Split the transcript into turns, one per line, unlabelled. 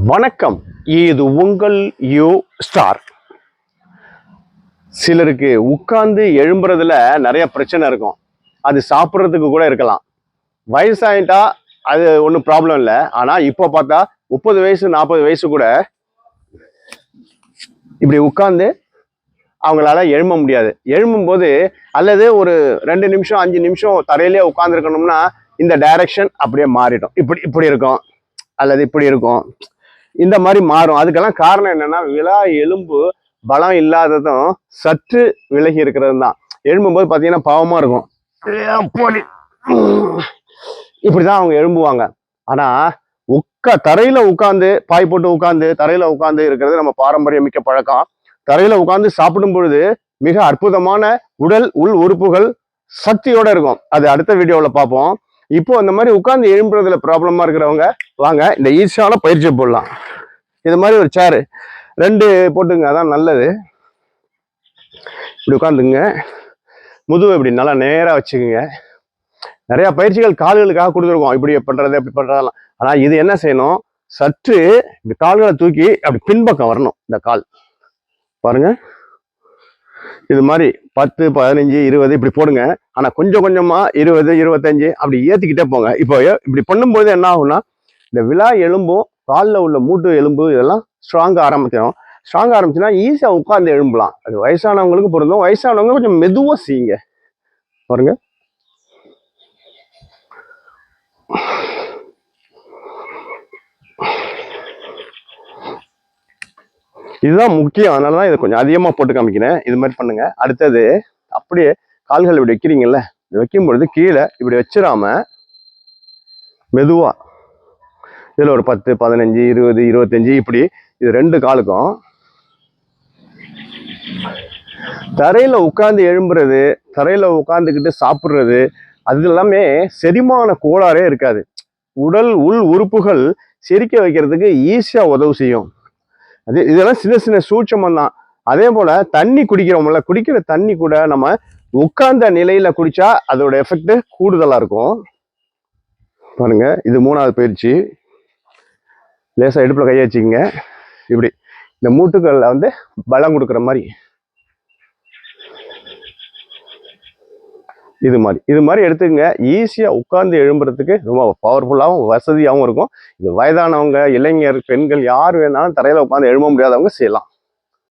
வணக்கம். இது உங்கள் யூ ஸ்டார். சிலருக்கு உட்கார்ந்து எழும்புறதுல நிறைய பிரச்சனை இருக்கும். அது சாப்பிட்றதுக்கு கூட இருக்கலாம். வயசாயிட்டா அது ஒன்றும் ப்ராப்ளம் இல்லை. ஆனால் இப்போ பார்த்தா முப்பது வயசு நாற்பது வயசு கூட இப்படி உட்கார்ந்து அவங்களால எழும்ப முடியாது. எழும்பும் போது அல்லது ஒரு ரெண்டு நிமிஷம் அஞ்சு நிமிஷம் தரையிலே உட்காந்துருக்கணும்னா இந்த டைரக்ஷன் அப்படியே மாறிடும். இப்படி இப்படி இருக்கும். அல்லது இப்படி இருக்கும். இந்த மாதிரி மாறும். அதுக்கெல்லாம் காரணம் என்னன்னா விழா எலும்பு பலம் இல்லாததும் சற்று விலகி இருக்கிறது தான் எழும்பும்போது பார்த்தீங்கன்னா பாவமா இருக்கும். ஏன் போலி? இப்படிதான் அவங்க எழும்புவாங்க. ஆனா உட்கா தரையில உட்காந்து பாய் போட்டு உட்காந்து தரையில உட்காந்து இருக்கிறது நம்ம பாரம்பரியம் மிக்க பழக்கம். தரையில உட்காந்து சாப்பிடும் பொழுது மிக அற்புதமான உடல் உள் உறுப்புகள் சக்தியோட இருக்கும். அது அடுத்த வீடியோல பார்ப்போம் இப்போ அந்த மாதிரி உட்காந்து எழும்புறதுல ப்ராப்ளமா இருக்கிறவங்க வாங்க இந்த ஈஸியான பயிற்சி போடலாம். இது மாதிரி ஒரு சேரு ரெண்டு போட்டுங்க அதான் நல்லது. இப்படி உட்காந்துங்க முதுவை இப்படி நல்லா நேராக வச்சுக்கோங்க. நிறைய பயிற்சிகள் கால்களுக்காக கொடுத்துருக்கோம். இப்படி பண்றது அப்படி பண்றதெல்லாம். ஆனால் இது என்ன செய்யணும்? சற்று இப்படி கால்களை தூக்கி அப்படி பின்பக்கம் வரணும் இந்த கால். பாருங்க. இது மாதிரி பத்து பதினஞ்சு இருபது இப்படி போடுங்க. ஆனால் கொஞ்சம் கொஞ்சமாக இருபது இருபத்தஞ்சு அப்படி ஏற்றிக்கிட்டே போங்க. இப்போ இப்படி பண்ணும்போது என்ன ஆகும்னா இந்த விழா எலும்பும் காலில் உள்ள மூட்டு எலும்பு இதெல்லாம் ஸ்ட்ராங்காக ஆரம்பிக்கும். ஸ்ட்ராங்காக ஆரம்பிச்சுன்னா ஈஸியாக உட்காந்து எழும்பலாம். அது வயசானவங்களுக்கு பொருந்தும். வயசானவங்க கொஞ்சம் மெதுவாக செய்யுங்க. பாருங்கள் இதுதான் முக்கியம். அதனால தான் இதை கொஞ்சம் அதிகமாக போட்டு காமிக்கிறேன். இது மாதிரி பண்ணுங்க. அடுத்தது அப்படியே கால்கள் இப்படி வைக்கிறீங்கல்ல இது வைக்கும் பொழுது கீழே இப்படி வச்சிடாம மெதுவாக இதில் ஒரு பத்து பதினஞ்சு இருபது இருபத்தஞ்சி இப்படி இது ரெண்டு காலுக்கும் தரையில் உட்காந்து எழும்புறது தரையில் உட்காந்துக்கிட்டு சாப்பிட்றது அது எல்லாமே செரிமான கோளாறே இருக்காது. உடல் உள் உறுப்புகள் செரிக்க வைக்கிறதுக்கு ஈஸியாக உதவு செய்யும். அது இதெல்லாம் சின்ன சின்ன சூட்சமம் தான் அதே போல தண்ணி குடிக்கிறோம்ல குடிக்கிற தண்ணி கூட நம்ம உட்கார்ந்த நிலையில குடிச்சா அதோட எஃபெக்ட் கூடுதலா இருக்கும். பாருங்க இது மூணாவது பயிற்சி. லேசாக இடுப்புல கையை வச்சுக்கோங்க. இப்படி இந்த மூட்டுக்களில் வந்து பலம் கொடுக்குற மாதிரி. இது மாதிரி. இது மாதிரி எடுத்துக்கங்க. ஈஸியாக உட்கார்ந்து எழும்புறதுக்கு ரொம்ப பவர்ஃபுல்லாகவும் வசதியாகவும் இருக்கும். இது வயதானவங்க இளைஞர் பெண்கள் யார் வேணாலும் தரையில் உட்காந்து எழும்ப முடியாதவங்க செய்யலாம்.